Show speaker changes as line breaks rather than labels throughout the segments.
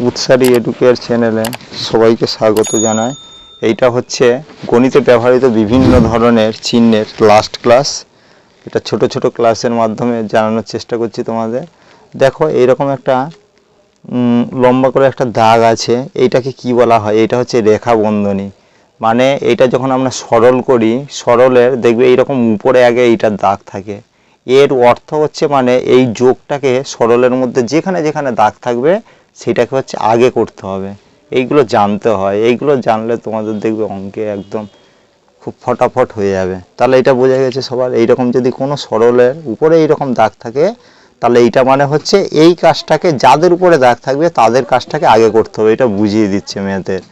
উৎসারী educare চ্যানেলে সবাইকে স্বাগত জানায় এইটা হচ্ছে গণিতে ব্যবহৃত বিভিন্ন ধরনের চিহ্নের লাস্ট ক্লাস এটা ছোট ছোট ক্লাসের মাধ্যমে জানানোর চেষ্টা করছি তোমাদের। দেখো, এইরকম একটা লম্বা করে একটা দাগ আছে। এইটাকে কি বলা হয়? এটা হচ্ছে রেখা বন্ধনী মানে এটা যখন আমরা সরল করি, সরলের দেখবে এইরকম উপরে আগে এইটার দাগ থাকে। এর অর্থ হচ্ছে মানে এই যোগটাকে সরলের মধ্যে যেখানে যেখানে দাগ থাকবে সেটাকে হচ্ছে আগে করতে হবে। এইগুলো জানতে হয়। এইগুলো জানলে তোমাদের দেখবে অঙ্কে একদম খুব ফটাফট হয়ে যাবে। তাহলে এটা বোঝা গেছে সবার, এইরকম যদি কোনো সরলের উপরে এইরকম দাগ থাকে, তাহলে এইটা মানে হচ্ছে এই কাজটাকে যাদের উপরে দাগ থাকবে, তাদের কাজটাকে আগে করতে হবে। এটা বুঝিয়ে দিচ্ছে মেয়েদের।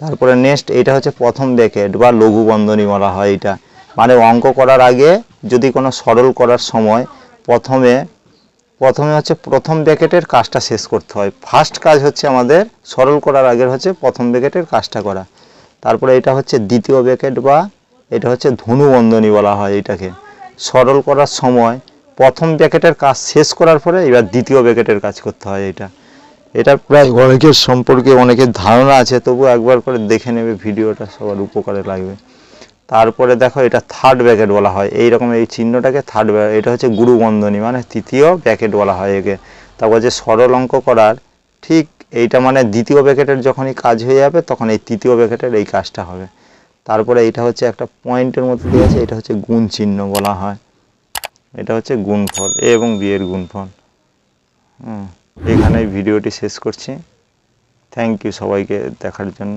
তারপরে নেক্সট এটা হচ্ছে প্রথম ব্যাকেট বা লঘু বন্ধনী বলা হয় এটা। মানে অঙ্ক করার আগে যদি কোনো সরল করার সময় প্রথমে প্রথমে হচ্ছে প্রথম ব্যাকেটের কাজটা শেষ করতে হয়। ফার্স্ট কাজ হচ্ছে আমাদের সরল করার আগে হচ্ছে প্রথম ব্যাকেটের কাজটা করা। তারপরে এটা হচ্ছে দ্বিতীয় ব্যাকেট বা এটা হচ্ছে ধনু বন্ধনী বলা হয় এটাকে। সরল করার সময় প্রথম ব্যাকেটের কাজ শেষ করার পরে এবার দ্বিতীয় ব্যাকেটের কাজ করতে হয় এটা। এটা প্রায় অনেকের সম্পর্কে অনেকের ধারণা আছে তবু একবার করে দেখে নেবে, ভিডিওটা সবার উপকারে লাগবে। তারপরে দেখো এটা থার্ড ব্যাকেট বলা হয়। এই রকম এই চিহ্নটাকে থার্ড এটা হচ্ছে গুরু বন্ধনী মানে তৃতীয় ব্যাকেট বলা হয় একে। তারপর যে সরল অঙ্ক করার, ঠিক এইটা মানে দ্বিতীয় ব্যাকেটের যখনই কাজ হয়ে যাবে, তখন এই তৃতীয় ব্যাকেটের এই কাজটা হবে। তারপরে এটা হচ্ছে একটা পয়েন্টের মধ্যে দিয়ে আছে, এটা হচ্ছে গুণ চিহ্ন বলা হয়। এটা হচ্ছে গুণফল, এ এবং বি এর গুণফল। হুম এখানে ভিডিওটি শেষ করছি। থ্যাংক ইউ সবাইকে দেখার জন্য।